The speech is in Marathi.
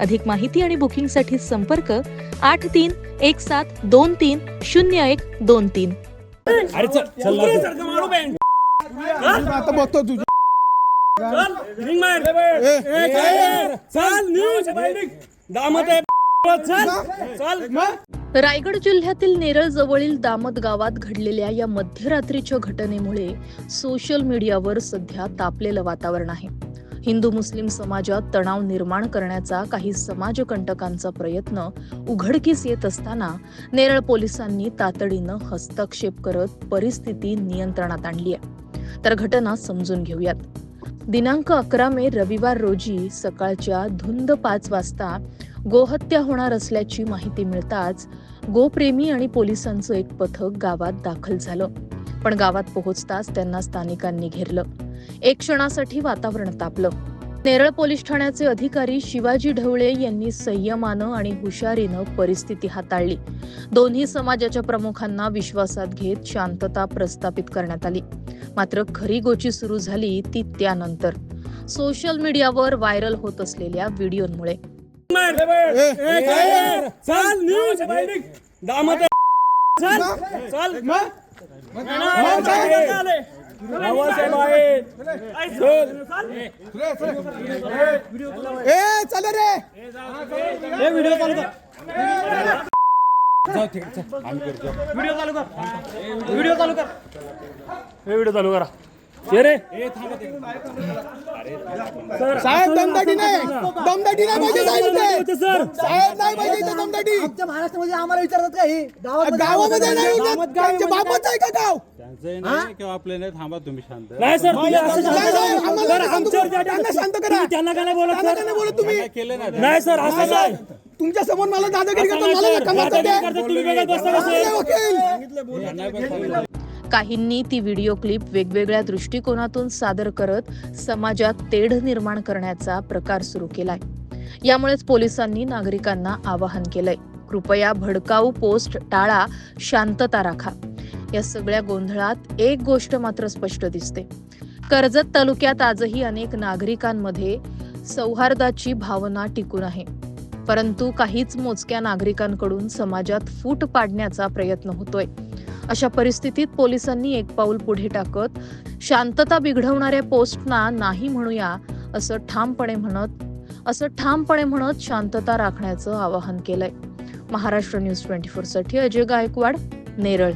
अधिक माहिती आणि बुकिंगसाठी संपर्क आठ तीन एक सात दोन तीन शून्य एक दोन तीन. अरे चल चल सारखं मारू बँड आता बघतो तुझी चल रिंग मार. ए, चल, चल न्यूज दामत आहे चल. चल. रायगड जिल्ह्यातील नेरळ जवळील दामत गावात घडलेल्या या मध्यरात्रीच्या घटनेमुळे सोशल मीडियावर सध्या तापलेलं वातावरण आहे. हिंदू मुस्लिम समाजात तणाव निर्माण करण्याचा काही समाजकंटकांचा प्रयत्न उघडकीस येत असताना नेरळ पोलिसांनी तातडीनं हस्तक्षेप करत परिस्थिती नियंत्रणात आणली आहे. तर घटना समजून घेऊयात. दिनांक अकरा मे रविवार रोजी सकाळच्या धुंद पाच वाजता गोहत्या होणार असल्याची माहिती मिळताच गोप्रेमी आणि पोलिसांचं एक पथक गावात दाखल झालं. पण गावात पोहोचताच त्यांना स्थानिकांनी घेरलं. एक क्षणासाठी वातावरण तापलं नेरळ पोलीस ठाण्याचे अधिकारी शिवाजी ढवळे यांनी संयमानं आणि हुशारीनं परिस्थिती हाताळली दोन्ही समाजाच्या प्रमुखांना विश्वासात घेत शांतता प्रस्थापित करण्यात आली मात्र खरी गोची सुरू झाली ती त्यानंतर सोशल मीडियावर व्हायरल होत असलेल्या व्हिडिओमुळे मार ए, चल, चल न्यूज दामत आहे चल चल आवाज आहे बाहेर चल. ए चल रे हे व्हिडिओ चालू कर. व्हिडिओ चालू कर व्हिडिओ चालू कर. हे व्हिडिओ चालू करा. ये रे. सर साहेब दमदाटी नाही. दमदाटी नाही पाहिजे साहेब. इथे. सर. साहेब नाही पाहिजे इथे दमदाटी. आमच्या महाराष्ट्रामध्ये आम्हाला विचारतात का हे? गावामध्ये नाही. त्यांच्या बापाचं आहे का गाव? त्यांचं नाही किंवा आपलं नाही. थांबा तुम्ही शांत. नाही सर तुम्ही असं नाही, साहेब, आम्हाला सर, नाही सांगतो. आमच्यावर ज्या- त्यांना शांत करा. तुम्ही त्यांना काय नाही बोलत त्यांना सर? काय नाही बोलत तुम्ही? केलं ना नाही सर असं नाही, नाही. साहेब. तुमच्यासमोर मला दादागिरी करता मला सर, नका मारता ते. दादागिरी करता तुम्ही बघत बसता का, चांगले सर? वकील काहींनी ती व्हिडिओ क्लिप वेगवेगळ्या दृष्टिकोनातून सादर करत समाजात तेढ निर्माण करण्याचा प्रकार सुरू केलाय. यामुळेच पोलिसांनी नागरिकांना आवाहन केलंय. कृपया भडकाऊ पोस्ट टाळा शांतता राखा. या सगळ्या गोंधळात एक गोष्ट मात्र स्पष्ट दिसते. कर्जत तालुक्यात आजही अनेक नागरिकांमध्ये सौहार्दाची भावना टिकून आहे. परंतु काहीच मोजक्या नागरिकांकडून समाजात फूट पाडण्याचा प्रयत्न होतोय. अशा परिस्थितीत पोलिसांनी एक पाऊल पुढे टाकत शांतता बिघडवणाऱ्या पोस्टना नाही म्हणूया असं ठामपणे म्हणत असं ठामपणे म्हणत शांतता राखण्याचं आवाहन केलंय. महाराष्ट्र न्यूज ट्वेंटी फोरसाठी अजय गायकवाड नेरळ.